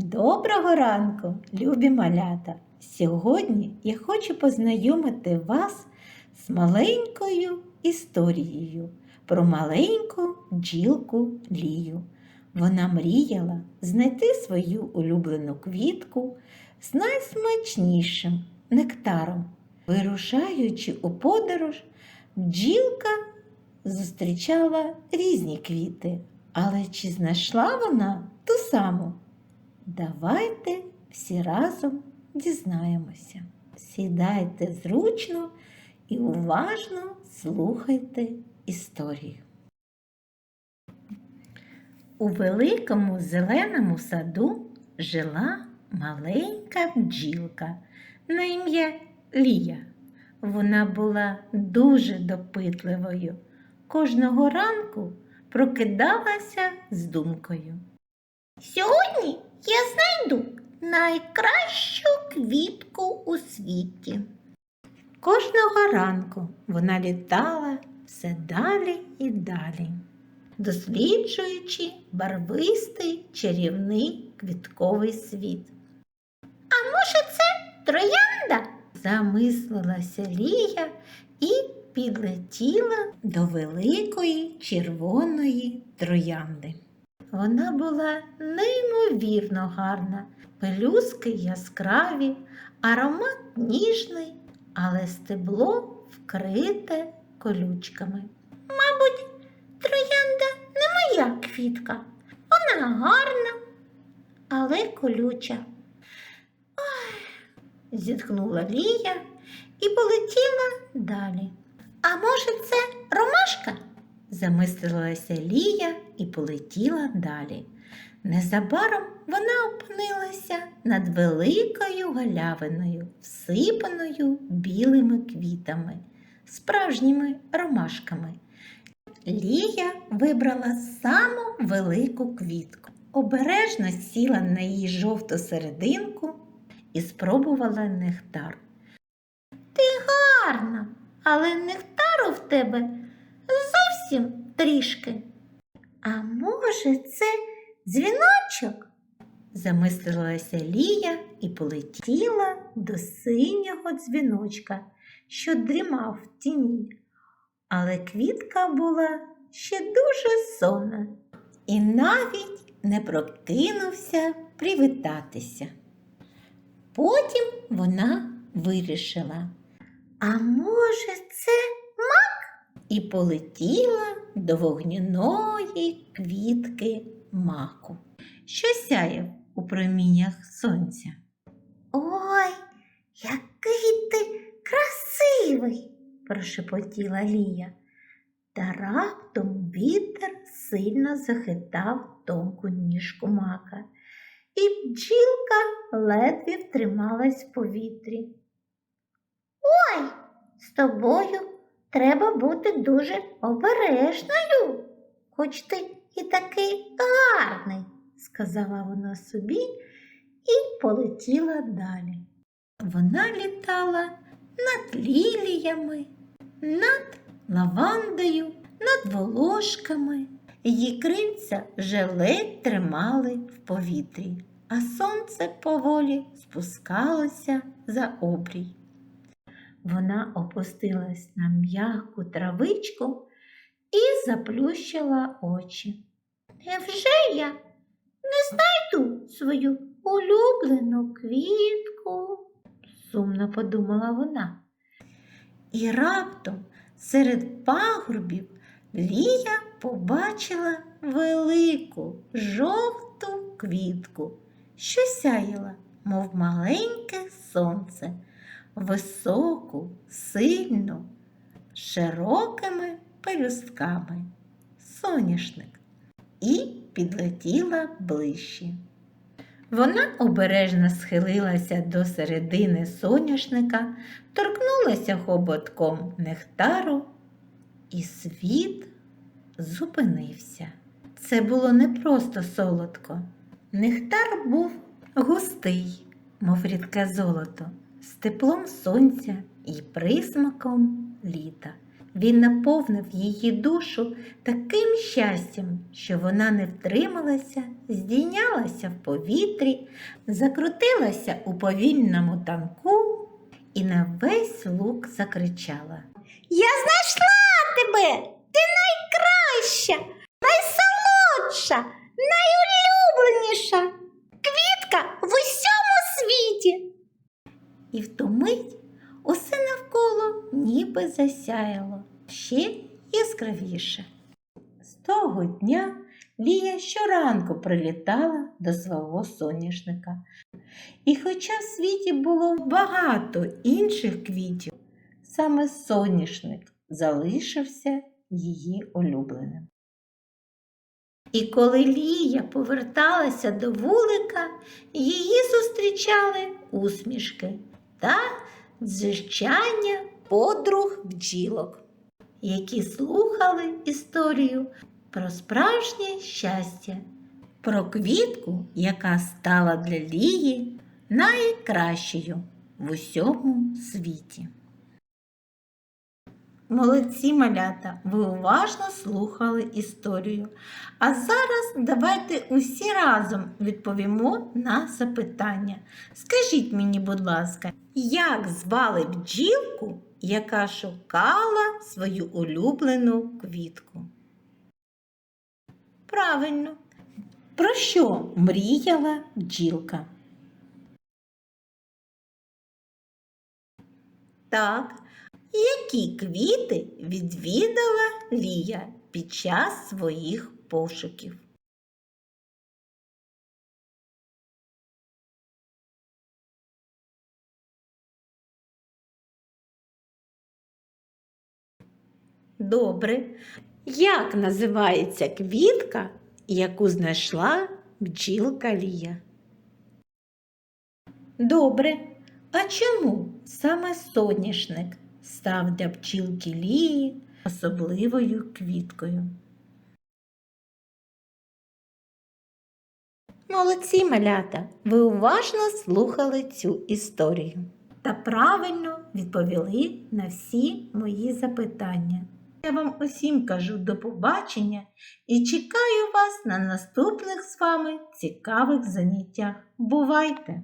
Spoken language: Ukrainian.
Доброго ранку, любі малята! Сьогодні я хочу познайомити вас з маленькою історією про маленьку бджілку Лію. Вона мріяла знайти свою улюблену квітку з найсмачнішим нектаром. Вирушаючи у подорож, бджілка зустрічала різні квіти, але чи знайшла вона ту саму? Давайте всі разом дізнаємося. Сідайте зручно і уважно слухайте історію. У великому зеленому саду жила маленька бджілка на ім'я Лія. Вона була дуже допитливою. Кожного ранку прокидалася з думкою. Сьогодні я знайду найкращу квітку у світі. Кожного ранку вона літала все далі і далі, досліджуючи барвистий чарівний квітковий світ. А може це троянда? Замислилася Лія і підлетіла до великої червоної троянди. Вона була неймовірно гарна, пелюски яскраві, аромат ніжний, але стебло вкрите колючками. Мабуть, троянда не моя квітка. Вона гарна, але колюча. Зітхнула Лія і полетіла далі. А може це ромашка? Замислилася Лія і полетіла далі. Незабаром вона опинилася над великою галявиною, всипаною білими квітами, справжніми ромашками. Лія вибрала саму велику квітку, обережно сіла на її жовту серединку і спробувала нектар. Гарна, але нектару в тебе зовсім трішки. А може це дзвіночок? Замислилася Лія і полетіла до синього дзвіночка, що дрімав в тіні. Але квітка була ще дуже сонна і навіть не прокинувся привітатися. Потім вона вирішила, А може це і полетіла до вогняної квітки маку, що сяяв у проміннях сонця. Ой, який ти красивий, прошепотіла Лія. Та раптом вітер сильно захитав тонку ніжку мака, і бджілка ледве втрималась в повітрі. Ой, з тобою треба бути дуже обережною, хоч ти і такий гарний. сказала вона собі і полетіла далі. Вона літала над ліліями, над лавандою, над волошками. Її крильця вже ледь тримали в повітрі, а сонце поволі спускалося за обрій. Вона опустилась на м'яку травичку і заплющила очі. Невже я не знайду свою улюблену квітку? сумно подумала вона. І раптом серед пагорбів Лія побачила велику жовту квітку, що сяяла, мов маленьке сонце, високу, сильну, широкими пелюстками, соняшник, і підлетіла ближче. Вона обережно схилилася до середини соняшника, торкнулася хоботком нектару, і світ зупинився. Це було не просто солодко. Нектар був густий, мов рідке золото, з теплом сонця і присмаком літа. Він наповнив її душу таким щастям, що вона не втрималася, здійнялася в повітрі, закрутилася у повільному танку і на весь лук закричала. Я знайшла тебе! Ти найкраща, найсолодша, найулюбленіша квітка в світі. І в ту мить усе навколо ніби засяяло ще яскравіше. З того дня Лія щоранку прилітала до свого соняшника. І хоча в світі було багато інших квітів, саме соняшник залишився її улюбленим. І коли Лія поверталася до вулика, її зустрічали усмішки та дзижчання подруг бджілок, які слухали історію про справжнє щастя, про квітку, яка стала для Лії найкращою в усьому світі. Молодці малята, ви уважно слухали історію. А зараз давайте усі разом відповімо на запитання. Скажіть мені, будь ласка, як звали бджілку, яка шукала свою улюблену квітку? Правильно. Про що мріяла бджілка? Так, які квіти відвідала Лія під час своїх пошуків? Добре. Як називається квітка, яку знайшла бджілка Лія? Добре. А чому саме соняшник став для бджілки Лії особливою квіткою? Молодці малята, ви уважно слухали цю історію та правильно відповіли на всі мої запитання. Я вам усім кажу до побачення і чекаю вас на наступних з вами цікавих заняттях. Бувайте!